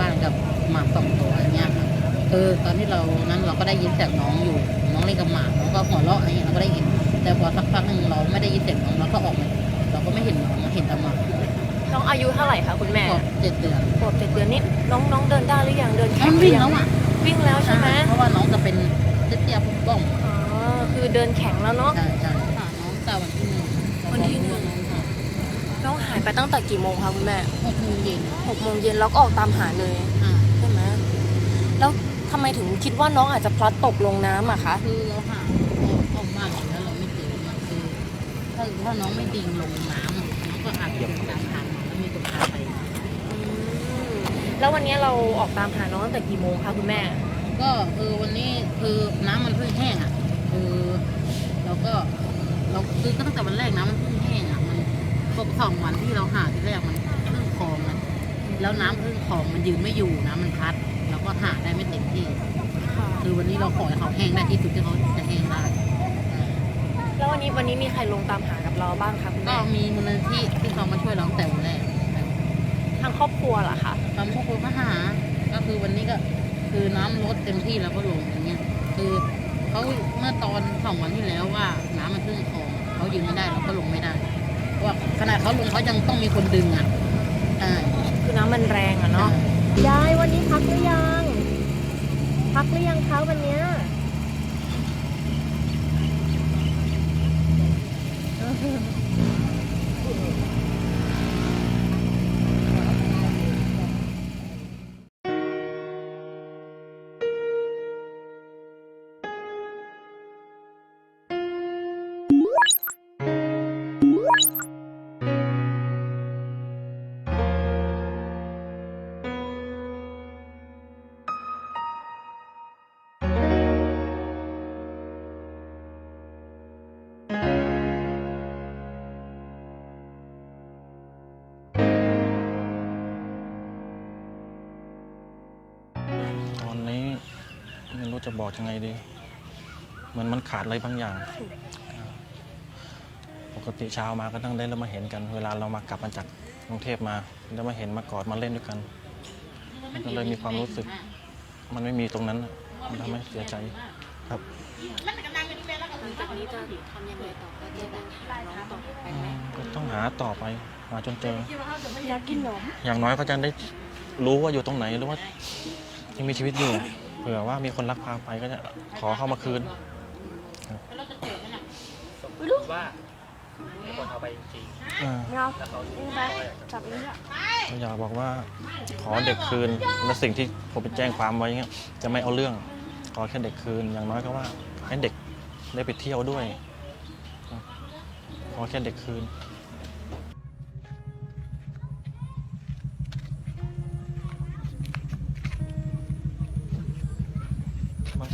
บ้านกับหมาสองตัวอย่างเงี้ยครับคือตอนที่เรานั้นเราก็ได้ยินเสียงน้องอยู่ น้องเล่นกับหมาน้องก็หัวเราะอะไรเงี้ยเราก็ได้ยิน แต่พอสักพักหนึ่งเราไม่ได้ยินเสียงน้องเราก็ออกมาเราก็ไม่เห็นน้องเห็นแต่หมาน้องอายุเท่าไหร่คะคุณแม่ก็เจ็ดเดือนขวบเจ็ดเดือนนี่น้องน้องเดินได้หรือยังเดินแข็มังนหรืวิ่งอยัแล้วอะวิ่งแล้วใช่ไหมเพราะว่าน้องจะเป็นเตี้ยๆปุ๊บบ้องอ๋อคือเดินแข็งแล้วเนาะใช่ใช่ค่ะน้องแต่วันที่หนึ่งวันที่หนึ่ง น้องค่ะน้องหายไปตั้งแต่กี่โมงคะคุณแม่หกโมงเย็นหกโมงเย็นแล้วก็ออกตามหาเลยอ่าใช่ไหมแล้วทำไมถึงคิดว่าน้องอาจจะพลัดตกลงน้ำอะคะคือเราหาออกมาแล้วเราไม่เจอมันคือถ้าถ้าน้องไม่ดิ่งลงน้ำอะน้องก็อาจจะเดินตามทางมาแล้วมีคนพาไป อืมแล้ววันนี้เราออกตามหาน้องตั้งแต่กี่โมงคะคุณแม่ ก็คือวันนี้คือน้ำมันเพิ่งแห้งอะคือเราก็เราคือก็ตั้งแต่วันแรกน้ำมันเพิ่งแห้งอะมัน ครบสองวันที่เราหาที่แรกมันครึ่งคลองอะแล้วน้ำครึ่งคลองมันยืนไม่อยู่น้ำมันพัดเราก็หาได้ไม่เต็มที่คือวันนี้เราขอให้เขาแห้งได้ที่สุดที่เขาจะแห้งได้อ่าแล้ววันนี้วันนี้มีใครลงตามหากับเราบ้างคะคุณก็แม่มีมูลนิธิที่เขามาช่วยเราตั้งแต่วันแรกทางครอบครัวเหรอคะทำพวกคนก็หา ก็คือวันนี้ก็คือน้ำลดเต็มที่แล้วก็ลงอย่างเงี้ย คือเขาเมื่อตอนสองวันที่แล้วว่าน้ำมันขึ้นคลองเขายืนไม่ได้เราก็ลงไม่ได้เพราะ ว่าขนาดเขาลงเขายังต้องมีคนดึงอะใช่คือน้ำมันแรงอะเนาะยายวันนี้พักหรือยัง พักหรือยังคะวันเนี้ยต จะบอกยังไงดี เหมือนมันขาดอะไรบางอย่าง ปกติเช้ามาก็ต้องได้แล้วมาเห็นกัน เวลาเรามากลับมาจากกรุงเทพมาแล้วมาเห็นมากอดมาเล่นด้วยกัน มันก็เลยมีความรู้สึก มันไม่มีตรงนั้นน่ะมันทำให้เสียใจครับจากนี้จะทำยังไงต่อก็จะแบบหาน้องต่อไปไหมก็ต้องหาต่อไปหาจนเจอ อยากกินนมอย่างน้อยก็จะได้รู้ว่าอยู่ตรงไหนหรือว่ายังมีชีวิตอยู่ เผื่อว่ามีคนรักพาไปก็จะขอเข้ามาคืนว่ามีคนเอาไปจริงอ่าเรานี่ไหมจับนี้อะก็อยากบอกว่า ขอเด็กคืนและสิ่งที่ผมไปแจ้งความไว้เงี้ยจะไม่เอาเรื่อง ขอแค่เด็กคืนอย่างน้อยก็ว่าให้เด็กได้ไปเที่ยวด้วยขอแค่เด็กคืน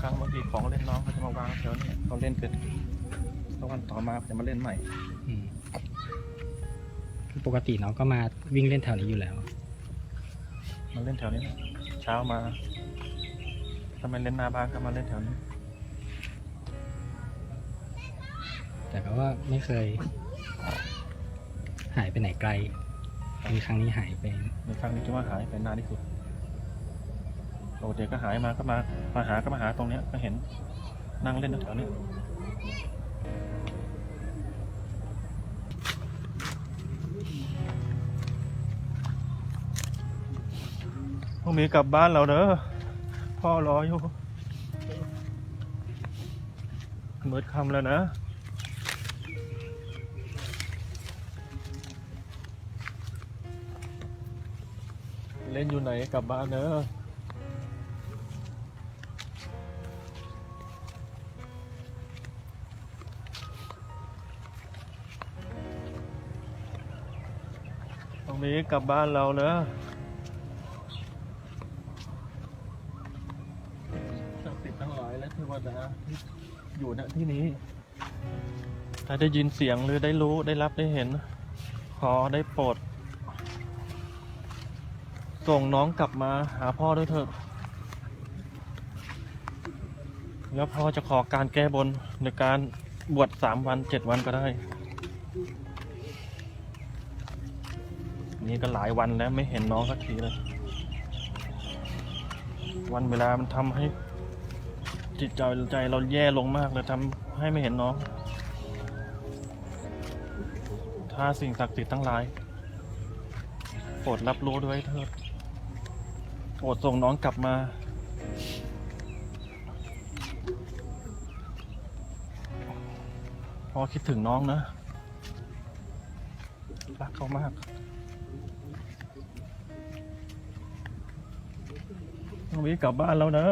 ครั้งบางทีของเล่นน้องเขาจะมาวางแถวนี้เขาเล่นเสร็จแล้ววันต่อมาเขาจะมาเล่นใหม่ อืมปกติน้องก็มาวิ่งเล่นแถวนี้อยู่แล้ว มาเล่นแถวนี้นะเช้ามาถ้าไม่เล่นหน้าบ้านก็มาเล่นแถวนี้ แต่ก็ว่าไม่เคย หายไปไหนไกลมีครั้งนี้หายไป ในครั้งนี้คิดว่าหายไปนานที่สุด ปกติก็หายมาก็มา มาหาก็มาหาตรงเนี้ยก็เห็นนั่งเล่นแถวนี้พรุ่งนี้กลับบ้านเราเด้อพ่อรออยู่เบิดคำแล้วนะเล่นอยู่ไหนกลับบ้านเนอะ ตรงนี้กลับบ้านเราเนอะศักดิ์สิทธิ์ทั้งหลายและเทวดาที่อยู่ณที่นี้ ถ้าได้ยินเสียงหรือได้รู้ได้รับได้เห็น ขอได้โปรด ส่งน้องกลับมาหาพ่อด้วยเถอะ แล้วพ่อจะขอการแก้บนในการบวชสามวันเจ็ดวันก็ได้ นี่ก็หลายวันแล้วไม่เห็นน้องสักทีเลย วันเวลามันทำให้ จิตใจใจเราแย่ลงมากเลยทำให้ไม่เห็นน้อง ถ้าสิ่งศักดิ์สิทธิ์ทั้งหลายโปรดรับรู้ด้วยเถิดโปรดส่งน้องกลับมาพอคิดถึงน้องนะ รักเขามาก วิกลับบ้านแล้วนะ